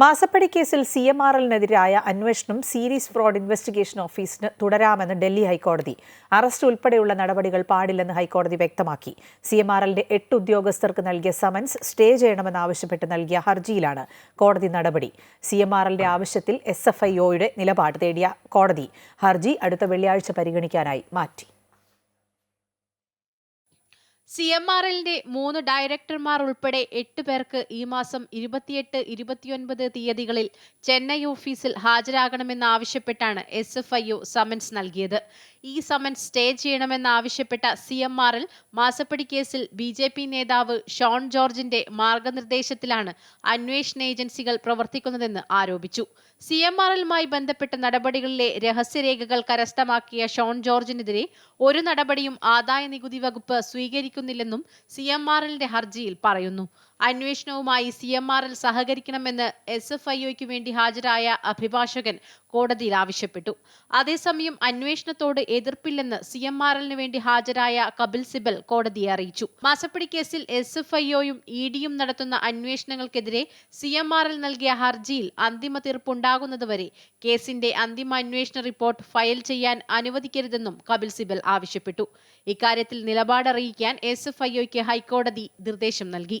മാസപ്പടി കേസിൽ C M R എല്ലിനെതിരായ അന്വേഷണം സീരീസ് ഫ്രോഡ് ഇൻവെസ്റ്റിഗേഷൻ ഓഫീസിന് തുടരാമെന്ന് ഡൽഹി ഹൈക്കോടതി. അറസ്റ്റ് ഉൾപ്പെടെയുള്ള നടപടികൾ പാടില്ലെന്ന് ഹൈക്കോടതി വ്യക്തമാക്കി. സി എം ആർ എല്ലിന്റെ എട്ട് ഉദ്യോഗസ്ഥർക്ക് നൽകിയ സമൻസ് സ്റ്റേ ചെയ്യണമെന്നാവശ്യപ്പെട്ട് നൽകിയ ഹർജിയിലാണ് കോടതി നടപടി. സി എം ആർ എല്ലിന്റെ ആവശ്യത്തിൽ എസ് എഫ് ഐ ഒയുടെ നിലപാട് തേടിയ കോടതി ഹർജി അടുത്ത വെള്ളിയാഴ്ച പരിഗണിക്കാനായി മാറ്റി. സി എം ആർ എല്ലിന്റെ മൂന്ന് ഡയറക്ടർമാർ ഉൾപ്പെടെ എട്ട് പേർക്ക് ഈ മാസം ഇരുപത്തിയെട്ട് ഇരുപത്തിയൊൻപത് തീയതികളിൽ ചെന്നൈ ഓഫീസിൽ ഹാജരാകണമെന്നാവശ്യപ്പെട്ടാണ് S F I O summons നൽകിയത്. ഈ സമൻസ് സ്റ്റേ ചെയ്യണമെന്നാവശ്യപ്പെട്ട സി എം ആർ എൽ മാസപ്പടി കേസിൽ ബി ജെ പി നേതാവ് ഷോൺ ജോർജിന്റെ മാർഗനിർദ്ദേശത്തിലാണ് അന്വേഷണ ഏജൻസികൾ പ്രവർത്തിക്കുന്നതെന്ന് ആരോപിച്ചു. സി എം ആർ എല്ലുമായി ബന്ധപ്പെട്ട നടപടികളിലെ രഹസ്യരേഖകൾ കരസ്ഥമാക്കിയ ഷോൺ ജോർജിനെതിരെ ഒരു നടപടിയും ആദായ നികുതി വകുപ്പ് സ്വീകരിക്കുന്നില്ലെന്നും സി എം എല്ലിന്റെ ഹർജിയിൽ പറയുന്നു. അന്വേഷണവുമായി സി എം ആർ എൽ സഹകരിക്കണമെന്ന് എസ് എഫ് ഐ ഒയ്ക്ക് വേണ്ടി ഹാജരായ അഭിഭാഷകൻ കോടതിയിൽ ആവശ്യപ്പെട്ടു. അതേസമയം അന്വേഷണത്തോട് എതിർപ്പില്ലെന്ന് സി എം എല്ലിന് വേണ്ടി ഹാജരായ കപിൽ സിബൽ കോടതിയെ അറിയിച്ചു. മാസപ്പിടി കേസിൽ എസ് എഫ് ഐ ഒയും ഇ ഡിയും നടത്തുന്ന അന്വേഷണങ്ങൾക്കെതിരെ സി എം ആർ എൽ നൽകിയ ഹർജിയിൽ അന്തിമ തീർപ്പുണ്ടാകുന്നതുവരെ കേസിന്റെ അന്തിമ അന്വേഷണ റിപ്പോർട്ട് ഫയൽ ചെയ്യാൻ അനുവദിക്കരുതെന്നും കപിൽ സിബൽ ആവശ്യപ്പെട്ടു. ഇക്കാര്യത്തിൽ നിലപാടറിയിക്കാൻ എസ് എഫ് ഐ ഹൈക്കോടതി നിർദ്ദേശം നൽകി.